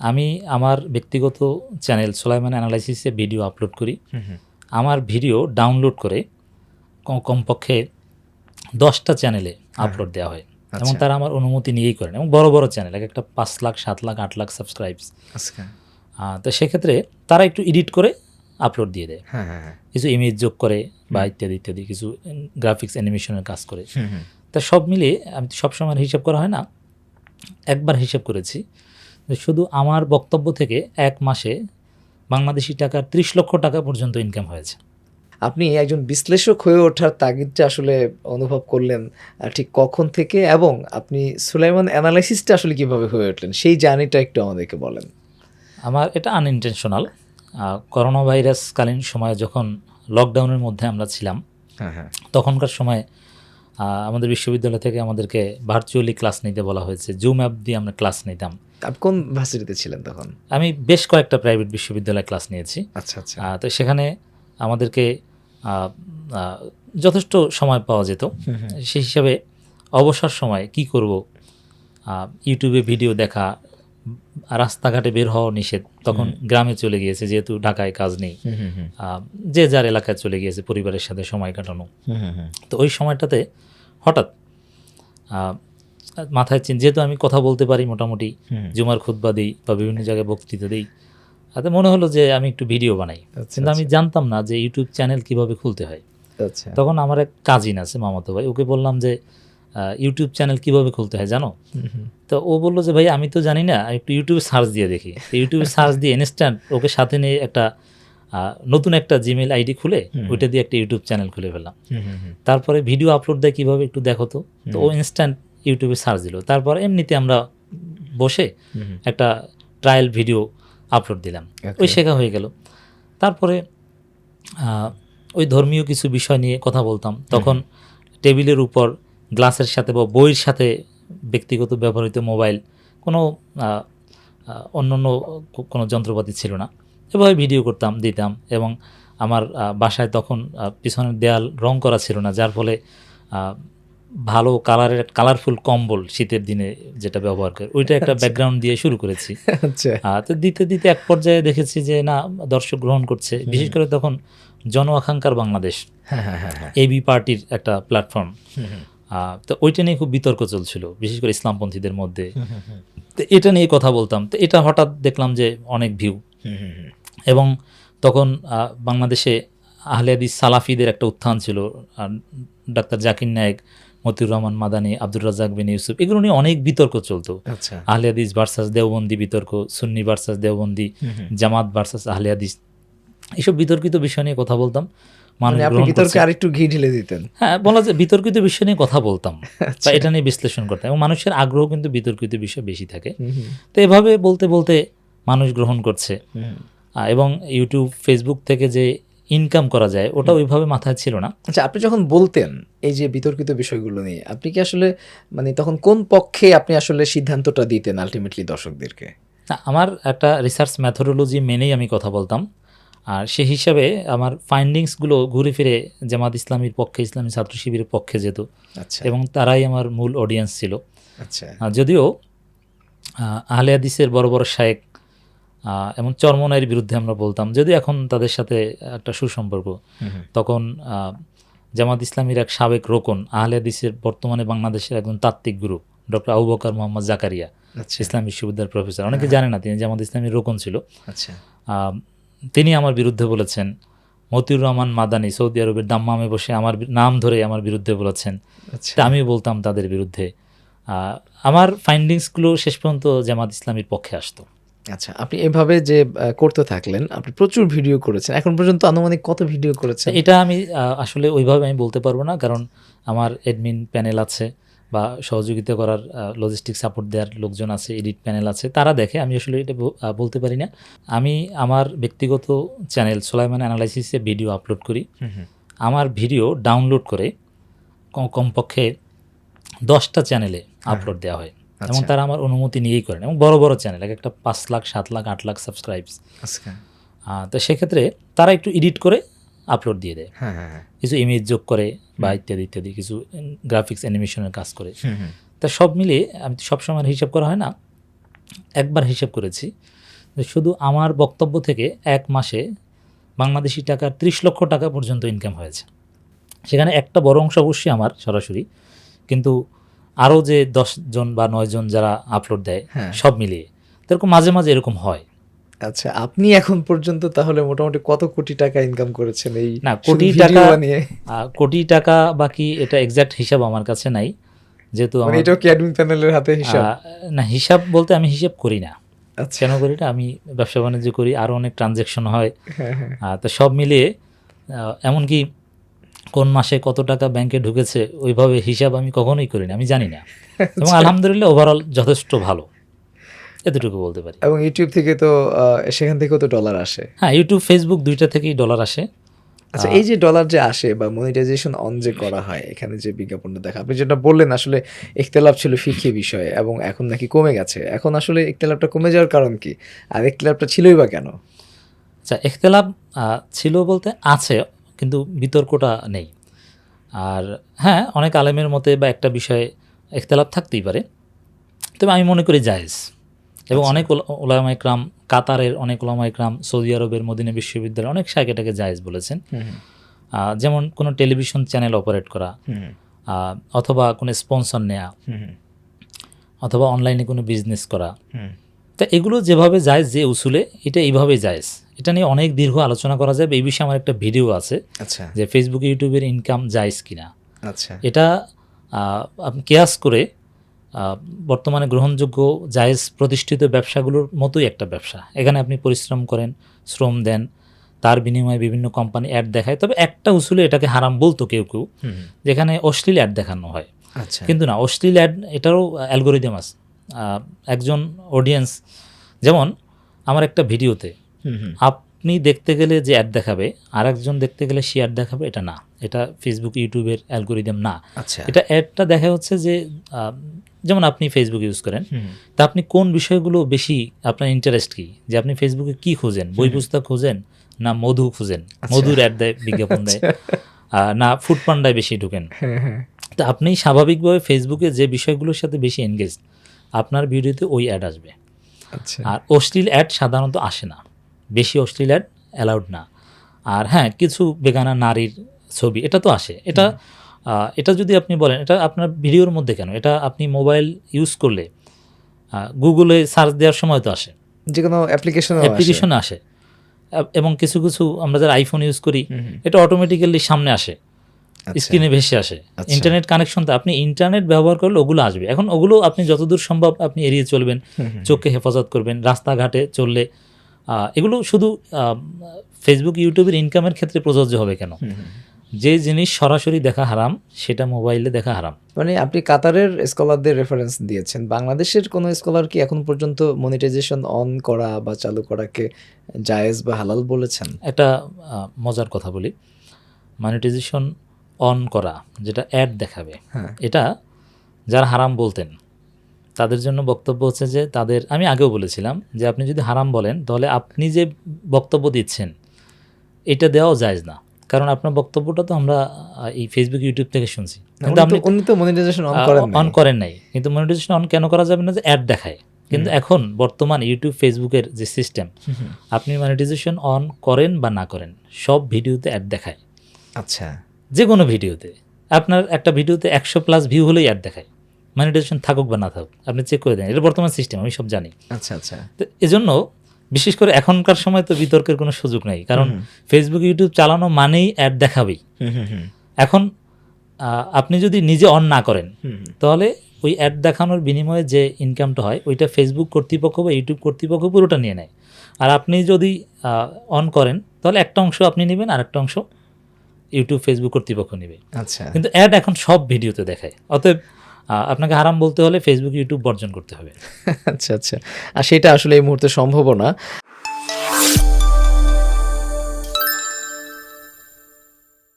আমি আমার ব্যক্তিগত চ্যানেল সোলাইমান অ্যানালাইসিসে ভিডিও আপলোড করি। আমার ভিডিও ডাউনলোড করে কমপক্ষে দশটা চ্যানেলে আপলোড দেওয়া হয়। এবং আচ্ছা। তারা আমার অনুমতি নিয়েই করেন এবং বড় বড় চ্যানেল এক একটা পাঁচ লাখ সাত লাখ আট লাখ সাবস্ক্রাইবস আচ্ছা। তো সেক্ষেত্রে তারা একটু এডিট করে আপলোড দিয়ে দেয়। হ্যাঁ হ্যাঁ হ্যাঁ। কিছু ইমেজ যোগ করে বা ইত্যাদি ইত্যাদি কিছু গ্রাফিক্স অ্যানিমেশনের কাজ করে। তা সব মিলিয়ে আমি সবসময় হিসাব করা হয় না একবার হিসাব করেছি। যে শুধু আমার বক্তব্য থেকে এক মাসে বাংলাদেশি টাকার ত্রিশ লক্ষ টাকা পর্যন্ত ইনকাম হয়েছে। আপনি একজন বিশ্লেষক হয়ে ওঠার তাগিদটা আসলে অনুভব করলেন ঠিক কখন থেকে এবং আপনি সুলাইমান অ্যানালাইসিসটা আসলে কীভাবে হয়ে উঠলেন? সেই জার্নিটা একটু আমাদেরকে বলেন। আমার এটা আনইনটেনশনাল করোনা ভাইরাসকালীন সময়ে যখন লকডাউনের মধ্যে আমরা ছিলাম হ্যাঁ হ্যাঁ। তখনকার সময় আমাদের বিশ্ববিদ্যালয় থেকে আমাদেরকে ভার্চুয়ালি ক্লাস নিতে বলা হয়েছে। জুম অ্যাপ দিয়ে আমরা ক্লাস নিতাম। আপনি কোন ভার্সিটিতে ছিলেন তখন? আমি বেশ কয়েকটা প্রাইভেট বিশ্ববিদ্যালয়ে ক্লাস নিয়েছি। আচ্ছা আচ্ছা। তো সেখানে আমাদেরকে যথেষ্ট সময় পাওয়া যেত। সেই হিসাবে অবসর সময় কি করব? ইউটিউবে ভিডিও দেখা রাস্তাঘাটে বের হওয়া নিষেধ। তখন গ্রামে চলে গিয়েছে যেহেতু ঢাকায় কাজ নেই। যে যার এলাকায় চলে গিয়েছে পরিবারের সাথে সময় কাটানো। তো ওই সময়টাতে হঠাৎ মাথায় চিন যেহেতু আমি কথা বলতে পারি মোটামুটি। জুমার খুতবা দিই বা বিভিন্ন জায়গায় বক্তৃতা দিই তাতে মনে হলো যে আমি একটু ভিডিও বানাই। আচ্ছা, কিন্তু আমি জানতাম না যে ইউটিউব চ্যানেল কীভাবে খুলতে হয়। আচ্ছা। তখন আমার এক কাজিন আছে মামাতো ভাই ওকে বললাম যে ইউটিউব চ্যানেল কীভাবে খুলতে হয় জানো। তো ও বলল যে ভাই আমি তো জানি না একটু ইউটিউবে সার্চ দিয়ে দেখি। ইউটিউবে সার্চ দিয়ে ইনস্ট্যান্ট ওকে সাথে নিয়ে একটা নতুন একটা জিমেল আইডি খুলে ওইটা দিয়ে একটা ইউটিউব চ্যানেল খুলে ফেললাম। তারপরে ভিডিও আপলোড দেয় কীভাবে একটু দেখো তো। তো ও ইনস্ট্যান্ট ইউটিউবে সার্চ দিল। তারপর এমনিতে আমরা বসে। একটা ট্রায়াল ভিডিও আপলোড দিলাম। ওই শেখা হয়ে গেল। তারপরে ওই ধর্মীয় কিছু বিষয় নিয়ে কথা বলতাম। তখন টেবিলের উপর গ্লাসের সাথে বা বইয়ের সাথে ব্যক্তিগত ব্যবহৃত মোবাইল কোনো অন্য অন্য কোনো যন্ত্রপাতি ছিল না। এভাবে ভিডিও করতাম দিতাম এবং আমার বাসায় তখন পিছনের দেয়াল রং করা ছিল না যার ফলে ভালো কালারের কালারফুল কম্বল শীতের দিনে যেটা ব্যবহার করে ওইটা একটা ব্যাকগ্রাউন্ড দিয়ে শুরু করেছি। আচ্ছা। তো দিতে দিতে এক পর্যায়ে দেখেছি যে না দর্শক গ্রহণ করছে। বিশেষ করে তখন জন আকাঙ্ক্ষার বাংলাদেশ। হ্যাঁ হ্যাঁ হ্যাঁ হ্যাঁ। এবি পার্টির একটা প্ল্যাটফর্ম। তো ওইটা নিয়ে খুব বিতর্ক চলছিল বিশেষ করে ইসলামপন্থীদের মধ্যে। তো এটা নিয়ে কথা বলতাম তো এটা হঠাৎ দেখলাম যে অনেক ভিউ। এবং তখন বাংলাদেশে আহলেয়াদিস সালাফিদের একটা উত্থান ছিল আর ডাক্তার জাকির নায়েক মতিউর রহমান মাদানী আব্দুর রাজাক বিন ইউসুফ এগুলো নিয়ে অনেক বিতর্ক চলতো আচ্ছা আহলেয়াদিস ভার্সাস দেওবন্দি বিতর্ক সুন্নি ভার্সাস দেওবন্দি। জামাত ভার্সাস আহলেয়াদিস এইসব বিতর্কিত বিষয় নিয়ে কথা বলতাম মানে আপনি বিতর্কে আরেকটু ঘি ঢেলে দিতেন। হ্যাঁ বলা যায় বিতর্কিত বিষয় নিয়ে কথা বলতাম আচ্ছা। বা এটা নিয়ে বিশ্লেষণ করতাম এবং মানুষের আগ্রহ কিন্তু বিতর্কিত বিষয় বেশি থাকে। তো এভাবে বলতে বলতে মানুষ গ্রহণ করছে। এবং ইউটিউব ফেসবুক থেকে যে ইনকাম করা যায় ওটা ওইভাবে মাথায় ছিল না। আচ্ছা আপনি যখন বলতেন এই যে বিতর্কিত বিষয়গুলো নিয়ে আপনি কি আসলে মানে তখন কোন পক্ষে আপনি আসলে সিদ্ধান্তটা দিতেন আলটিমেটলি দর্শকদেরকে? না, আমার একটা রিসার্চ ম্যাথোডোলজি মেনেই আমি কথা বলতাম। আর সে হিসাবে আমার ফাইন্ডিংসগুলো ঘুরে ফিরে জামাত ইসলামীর পক্ষে ইসলামী ছাত্র শিবিরের পক্ষে যেত। আচ্ছা। এবং তারাই আমার মূল অডিয়েন্স ছিল। আচ্ছা। যদিও আহ, আহলে হাদিসের বড় বড় শায়েক এবং চরমনাইয়ের বিরুদ্ধে আমরা বলতাম যদি এখন তাদের সাথে একটা সুসম্পর্ক। তখন জামাত ইসলামীর এক সাবেক রোকন আহলে হাদিসের বর্তমানে বাংলাদেশের একজন তাত্ত্বিক গুরু ডক্টর আবু বকর মোহাম্মদ জাকারিয়া আচ্ছা। ইসলাম বিশ্ববিদ্যালয়ের প্রফেসর। অনেকে জানে না তিনি জামাত ইসলামীর রোকন ছিল। আচ্ছা। তিনি আমার বিরুদ্ধে বলেছেন। মতিউর রহমান মাদানি সৌদি আরবের দাম্মামে বসে আমার নাম ধরে আমার বিরুদ্ধে বলেছেন। আচ্ছা। তা আমিও বলতাম তাদের বিরুদ্ধে। আমার ফাইন্ডিংসগুলো শেষ পর্যন্ত জামাত ইসলামীর পক্ষে আসতো। আচ্ছা আপনি এভাবে যে করতে থাকলেন আপনি প্রচুর ভিডিও করেছেন। এখন পর্যন্ত আনুমানিক কত ভিডিও করেছেন? এটা আমি আসলে ওইভাবে আমি বলতে পারব না কারণ আমার অ্যাডমিন প্যানেল আছে। বা সহযোগিতা করার লজিস্টিক সাপোর্ট দেওয়ার লোকজন আছে এডিট প্যানেল আছে তারা দেখে আমি আসলে এটা বলতে পারি না। আমি আমার ব্যক্তিগত চ্যানেল সোলাইমান অ্যানালাইসিসে ভিডিও আপলোড করি। আমার ভিডিও ডাউনলোড করে কমপক্ষে দশটা চ্যানেলে আপলোড দেওয়া হয়। এবং আচ্ছা। তারা আমার অনুমতি নিয়েই করেন এবং বড় বড় চ্যানেল এক একটা পাঁচ লাখ সাত লাখ আট লাখ সাবস্ক্রাইবস আচ্ছা। তো সেক্ষেত্রে তারা একটু এডিট করে আপলোড দিয়ে দেয়। হ্যাঁ হ্যাঁ হ্যাঁ। কিছু ইমেজ যোগ করে বা ইত্যাদি ইত্যাদি কিছু গ্রাফিক্স অ্যানিমেশনের কাজ করে। তা সব মিলিয়ে আমি সবসময় হিসাব করা হয় না একবার হিসেব করেছি শুধু আমার বক্তব্য থেকে এক মাসে বাংলাদেশি টাকার ত্রিশ লক্ষ টাকা পর্যন্ত ইনকাম হয়েছে। সেখানে একটা বড় অংশ অবশ্যই আমার সরাসরি কিন্তু আরও যে দশ জন বা নয় জন যারা আপলোড দেয়। সব মিলিয়ে। তো এরকম মাঝে মাঝে এরকম হয়। আচ্ছা আপনি এখন পর্যন্ত তাহলে মোটামুটি কত কোটি টাকা ইনকাম করেছেন এই না, কোটি টাকা- আর কোটি টাকা বাকি এটা এক্সাক্ট হিসাব আমার কাছে নাই যেহেতু মানে আমার এটাও কি অ্যাডমিন প্যানেলের হাতে হিসাব? না হিসাব বলতে আমি হিসাব করি না। আচ্ছা। কেন করি না? আমি ব্যবসা বাণিজ্য করি আরও অনেক ট্রানজ্যাকশন হয়। হ্যাঁ হ্যাঁ। তো সব মিলিয়ে এমনকি কোন মাসে কত টাকা ব্যাংকে ঢুকেছে ওইভাবে হিসাব আমি কখনোই করি না আমি জানি না। এবং আচ্ছা। আলহামদুলিল্লাহ ওভারঅল যথেষ্ট ভালো। এতটুকু বলতে পারি। এবং ইউটিউব থেকে তো সেখান থেকেও তো ডলার আসে। হ্যাঁ ইউটিউব ফেসবুক দুইটা থেকেই ডলার আসে। আচ্ছা এই যে ডলার যে আসে বা মনিটাইজেশন অন যে করা হয় এখানে যে বিজ্ঞাপনটা দেখা আপনি যেটা বললেন আসলে ইখতলাফ ছিল ফিকি বিষয়ে এবং এখন নাকি কমে গেছে। এখন আসলে ইখতলাফটা কমে যাওয়ার কারণ কি? আর ইখতলাফটা ছিলই বা কেন? আচ্ছা এখতেলাফ আহ, ছিল বলতে আছে কিন্তু বিতর্কটা নেই। আর হ্যাঁ অনেক আলেমের মতে বা একটা বিষয়ে এখতেলাফ থাকতেই পারে। তবে আমি মনে করি জায়েজ। এবং আচ্ছা। অনেক ওলামা ইকরাম কাতারের অনেক ওলামা ইকরাম সৌদি আরবের মদিনা বিশ্ববিদ্যালয়ের অনেক শায়ক এটাকে জায়েজ বলেছেন। যেমন কোনো টেলিভিশন চ্যানেল অপারেট করা অথবা কোনো স্পন্সর নেওয়া অথবা অনলাইনে কোনো বিজনেস করা। তা এগুলো যেভাবে যায় যে উসুলে এটা এইভাবেই জায়েজ। এটা নিয়ে অনেক দীর্ঘ আলোচনা করা যাবে এই বিষয়ে আমার একটা ভিডিও আছে আচ্ছা। যে ফেসবুক ইউটিউবের ইনকাম জায়েজ কিনা। আচ্ছা। এটা আপনি কেয়াস করে বর্তমানে গ্রহণযোগ্য জায়েজ প্রতিষ্ঠিত ব্যবসাগুলোর মতোই একটা ব্যবসা। এখানে আপনি পরিশ্রম করেন শ্রম দেন তার বিনিময়ে বিভিন্ন কোম্পানি অ্যাড দেখায়। তবে একটা উসুলে এটাকে হারাম বলতো কেউ কেউ যেখানে অশ্লীল অ্যাড দেখানো হয়। আচ্ছা। কিন্তু না অশ্লীল অ্যাড এটারও অ্যালগোরিদম আছে। একজন অডিয়েন্স যেমন আমার একটা ভিডিওতে আপনি দেখতে গেলে যে অ্যাড দেখাবে আর একজন দেখতে গেলে সে অ্যাড দেখাবে এটা না। এটা ফেসবুক ইউটিউবের অ্যালগোরিদম না। আচ্ছা। এটা অ্যাডটা দেখা হচ্ছে যে যেমন আপনি ফেসবুক ইউজ করেন তা আপনি কোন বিষয়গুলো বেশি আপনার ইন্টারেস্ট কি? যে আপনি ফেসবুকে কি খোঁজেন? বই পুস্তক খোঁজেন না মধু খুঁজেন? মধুর অ্যাড দেয় বিজ্ঞাপন দেয় আহ, না ফুড পান্ডায় বেশি ঢুকেন। হ্যাঁ হ্যাঁ। তো আপনি স্বাভাবিকভাবে ফেসবুকে যে বিষয়গুলোর সাথে বেশি এনগেজ আপনার ভিডিওতে ওই অ্যাড আসবে। আচ্ছা। আর অশ্লীল অ্যাড সাধারণত আসে না। বেশি অশ্লীল অ্যাড অ্যালাউড না। আর হ্যাঁ কিছু বেগানা নারীর ছবি এটা তো আসে। এটা এটা যদি আপনি বলেন এটা আপনার ভিডিওর মধ্যে কেন? এটা আপনি মোবাইল ইউজ করলে গুগলে সার্চ দেওয়ার সময় তো আসে। যে কোনো অ্যাপ্লিকেশন অ্যাপ্লিকেশনে আসে। এবং কিছু কিছু আমরা যারা আইফোন ইউজ করি এটা অটোমেটিক্যালি সামনে আসে। আচ্ছা। স্ক্রিনে ভেসে আসে। আচ্ছা। ইন্টারনেট কানেকশন তো আপনি ইন্টারনেট ব্যবহার করলে ওগুলো আসবে। এখন ওগুলো আপনি যতদূর সম্ভব আপনি এড়িয়ে চলবেন। চোখকে হেফাজত করবেন। রাস্তাঘাটে চললে এগুলো শুধু ফেসবুক ইউটিউবের ইনকামের ক্ষেত্রে প্রযোজ্য হবে কেন? যে জিনিস সরাসরি দেখা হারাম সেটা মোবাইলে দেখা হারাম। মানে আপনি কাতারের স্কলারদের রেফারেন্স দিয়েছেন। বাংলাদেশের কোনো স্কলার কি এখন পর্যন্ত মনিটাইজেশন অন করা বা চালু করাকে জায়েজ বা হালাল বলেছেন? একটা মজার কথা বলি। মনিটাইজেশন অন করা যেটা অ্যাড দেখাবে হ্যাঁ। এটা যারা হারাম বলতেন তাদের জন্য বক্তব্য হচ্ছে যে তাদের আমি আগেও বলেছিলাম যে আপনি যদি হারাম বলেন তাহলে আপনি যে বক্তব্য দিচ্ছেন এটা দেওয়াও যায় না। কারণ আপনার বক্তব্যটা তো আমরা এই ফেসবুক ইউটিউব থেকে শুনছি। কিন্তু আপনি উনি তো মনিটাইজেশন অন করেন অন করেন নাই। কিন্তু মনিটাইজেশন অন কেন করা যাবে না যে অ্যাড দেখায়? কিন্তু এখন বর্তমান ইউটিউব ফেসবুকের যে সিস্টেম আপনি মনিটাইজেশন অন করেন বা না করেন সব ভিডিওতে অ্যাড দেখায়। আচ্ছা। যে কোনো ভিডিওতে। আপনার একটা ভিডিওতে একশো প্লাস ভিউ হলেই অ্যাড দেখায়। মনিটাইজেশন থাকুক বা না থাকুক আপনি চেক করে দেন এটা বর্তমান সিস্টেম আমি সব জানি। আচ্ছা আচ্ছা। তো এজন্য বিশেষ করে এখনকার সময় তো বিতর্কের কোনো সুযোগ নেই কারণ ফেসবুক ইউটিউব চালানো মানেই অ্যাড দেখাবেই। এখন আপনি যদি নিজে অন না করেন তাহলে ওই অ্যাড দেখানোর বিনিময়ে যে ইনকামটা হয় ওইটা ফেসবুক কর্তৃপক্ষ বা ইউটিউব কর্তৃপক্ষ পুরোটা নিয়ে নেয়। আর আপনি যদি অন করেন তাহলে একটা অংশ আপনি নেবেন আর একটা অংশ ইউটিউব ফেসবুক কর্তৃপক্ষ নেবে। আচ্ছা। কিন্তু অ্যাড এখন সব ভিডিওতে দেখায়। অতএব আপনাকে হারাম বলতে হলে ফেসবুক ইউটিউব বর্জন করতে হবে। আচ্ছা আচ্ছা। আর সেটা আসলে এই মুহূর্তে সম্ভব না।